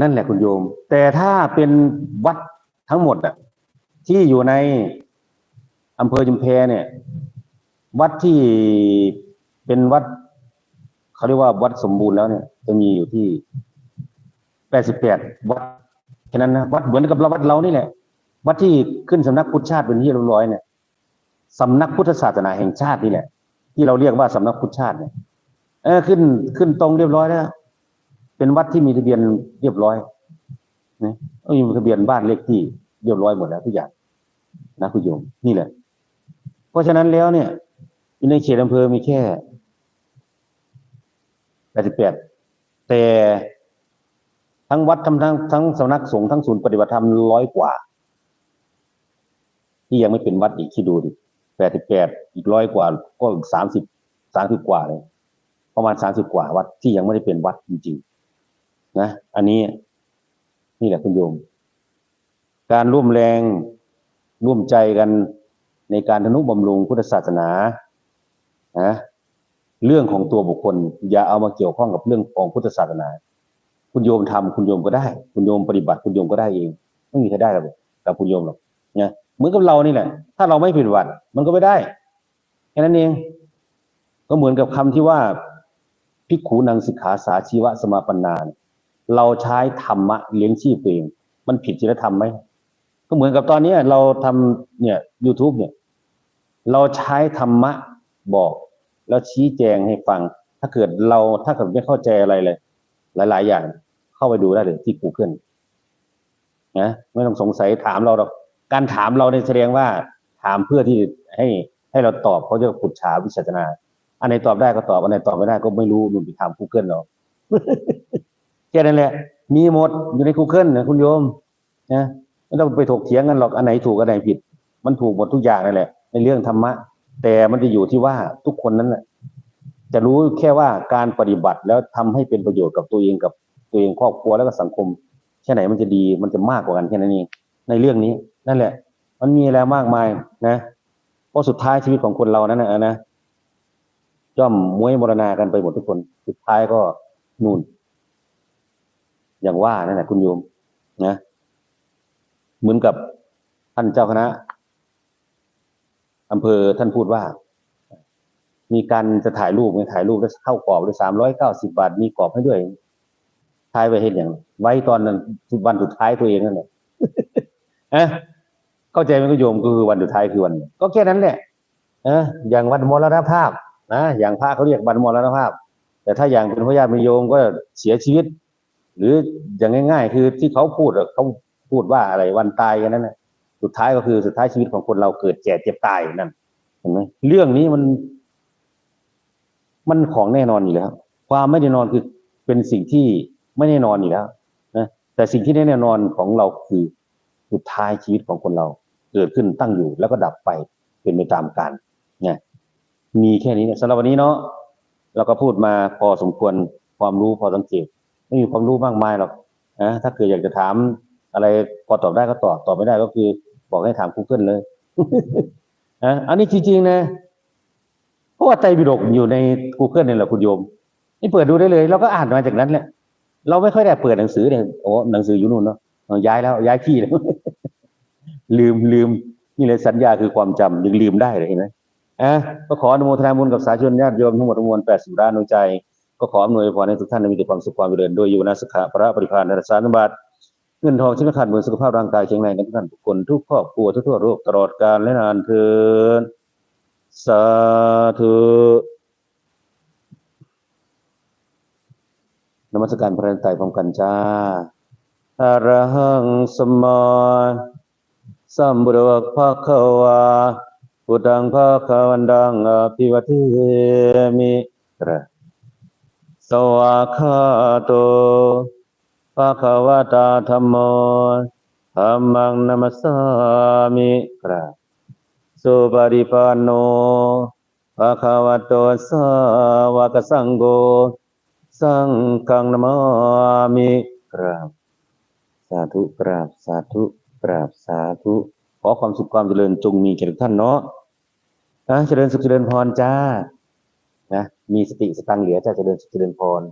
นั่นแหละคุณโยม แต่ถ้าเป็นวัดทั้งหมดอะ ที่อยู่ในอำเภอจุมแพเนี่ย วัดที่เป็นวัดเขาเรียกว่าวัดสมบูรณ์แล้วเนี่ย จะมีอยู่ที่แปดสิบแปดวัดแค่นั้นนะวัดเหมือนกับเราวัดเรานี่แหละวัดที่ขึ้นสำนักพุทธชาติเป็นที่เรียบร้อยเนี่ยสำนักพุทธศาสนาแห่งชาตินี่แหละที่เราเรียกว่าสำนักพุทธชาติเนี่ยเออขึ้นขึ้นตรงเรียบร้อยแล้ว เป็นวัดที่มีทะเบียนเรียบร้อยนะมีทะเบียนบ้านเลขที่เรียบร้อยหมดแล้วทุกอย่างนะคุณโยมนี่แหละ เพราะฉะนั้นแล้วเนี่ยอยู่ในเขตอำเภอมีแค่แปดสิบแปดแต่ทั้งวัดทั้งทั้งทั้งสำนักสงฆ์ทั้งศูนย์ปฏิบัติธรรมร้อยกว่า ที่ยังไม่เป็นวัดอีกที่ดูดิแปดสิบแปดอีกร้อยกว่า ก็สามสิบสามสิบกว่าเลยประมาณสามสิบกว่าวัดที่ยังไม่ได้เป็นวัดจริงๆ นะ อันนี้นี่แหละคุณโยม การร่วมแรงร่วมใจกันในการทนุบำรุงพุทธศาสนานะเรื่องของตัวบุคคล อย่าเอามาเกี่ยวข้องกับเรื่องของพุทธศาสนา คุณโยมทำคุณโยมก็ได้ คุณโยมปฏิบัติคุณโยมก็ได้เองไม่มีใครได้หรอกกับคุณโยมหรอกนะเหมือนกับเรานี่แหละ ถ้าเราไม่ปฏิบัติมันก็ไม่ได้แค่นั้นเอง ก็เหมือนกับคำที่ว่าภิกขุนังสิกขาสาชีวะสมาปันนาน เราใช้ธรรมะเลี้ยงชีพตัวเอง มันผิดศีลธรรมไหมก็เหมือนกับตอนนี้เราทำเนี่ย YouTube เนี่ย เราใช้ธรรมะบอก แล้วชี้แจงให้ฟัง ถ้าเกิดเราถ้าเกิดไม่เข้าใจอะไรเลย หลาย ๆ อย่าง เข้าไปดูได้เลยที่ Google นะไม่ต้องสงสัยถามเราหรอกการถามเราเนี่ยแสดงว่าถามเพื่อที่ให้ให้เราตอบเขาจะขุดฉาวิชาจนา อันไหนตอบได้ก็ตอบอันไหนตอบไม่ได้ก็ไม่รู้นุ่นไปถาม Google เรา แค่นั้นแหละ มีหมดอยู่ใน Google นะคุณโยมนะไม่ต้องไปถกเถียงกันหรอกอันไหนถูกอันไหนผิด มันถูกหมดทุกอย่างนั่นแหละ ในเรื่องธรรมะ แต่มันจะอยู่ที่ว่าทุกคนนั้นแหละจะรู้แค่ว่าการปฏิบัติแล้วทำให้เป็นประโยชน์กับตัวเองกับตัวเองครอบครัวแล้วก็สังคมแค่ไหนมันจะดีมันจะมากกว่ากันแค่นั้นเองในเรื่องนี้นั่นแหละ มันมีอะไรมากมายนะเพราะสุดท้ายชีวิตของคนเรานั้นนะนะย่อมมวยมรณากันไปหมดทุกคน สุดท้ายก็นู่น อย่างว่านั่นแหละคุณโยมนะเหมือนกับท่านเจ้าคณะอำเภอท่านพูดว่า มีการจะถ่ายรูปไงถ่ายรูปแล้วเข้ากรอบด้วยสามร้อยเก้าสิบาท มีกรอบให้ด้วยถ่ายไปเห็นอย่าง ไว้ตอนนั้นวันสุดท้ายตัวเองนั่นแหละเอะเข้าใจไหมคุณโยมก็คือวันสุดท้ายคือวัน ก็แค่นั้นแหละเอออย่างวันมรณภาพนะอย่างพระเขาเรียกวันมรณภาพ แต่ถ้าอย่างเป็นพระญาติโยมก็เสียชีวิต หรืออย่างง่าย ๆ คือที่เขาพูดเขาพูดว่าอะไรวันตายกันนั่นแหละสุดท้ายก็คือสุดท้ายชีวิตของคนเราเกิดแก่เจ็บตายนั่นเห็นไหมเรื่องนี้มัน มันของแน่นอนอยู่แล้ว ความไม่แน่นอนคือเป็นสิ่งที่ไม่แน่นอนอยู่แล้วนะแต่สิ่งที่แน่นอนของเราคือสุดท้ายชีวิตของคนเรา เกิดขึ้นตั้งอยู่ แล้วก็ดับไปเป็นไปตามกาลเนี่ยมีแค่นี้เนี่ยสำหรับวันนี้เนาะเราก็พูดมาพอสมควรความรู้พอสังเกต ไม่มีความรู้มากมายหรอกนะถ้าเกิดอยากจะถามอะไรพอตอบได้ก็ตอบตอบไม่ได้ก็คือ บอกให้ถาม Google เลยนะอันนี้จริงๆนะเพราะว่าไตรปิฎกอยู่ใน Google เนี่ยแหละคุณโยม นี่เปิดดูได้เลย เราก็อ่านมาจากนั้นแหละเราไม่ค่อยได้เปิดหนังสือเนี่ยโอ้หนังสืออยู่นู่นเนาะย้ายแล้วย้ายที่แล้วลืมลืมนี่เลยสัญญาคือความจำยังลืมได้เลยเห็นไหมอะก็ขออนุโมทนาบุญกับสาธุชนญาติโยมทั้งหมดทั้งมวลแปดสิบล้านดวงใจ ก็ขออำนวยพรให้ทุกท่านมีแต่ความสุขความเจริญโดยอยู่นาสุขะพระปริพานรักษาสมบัติเงินทองที่ไม่ขาดมือสุขภาพร่างกายแข็งแรงกันทุกท่านทุกคนทุกครอบครัวทุกทั่วโลกตลอดกาลและนานเทินสาธุนมัสการพระไตรพร้อมกันจ้าอะระหังสมมาสัมบุรวะภะควาพุทธังภะควันดังอภิวัติมิกระ สวากขาโตภะคะวะตาธัมโมธัมมังนัมสสามิกราสุปฏิปันโนภะคะวะโตสาวกสังโฆ สังฆังนะมามิกราบสาธุกราบสาธุกราบสาธุ ขอความสุขความเจริญจงมีแก่ทุกท่านเนาะนะเจริญสุขเจริญพรจ้า มีสติสตังเหลือจะเจริญสุขเจริญพร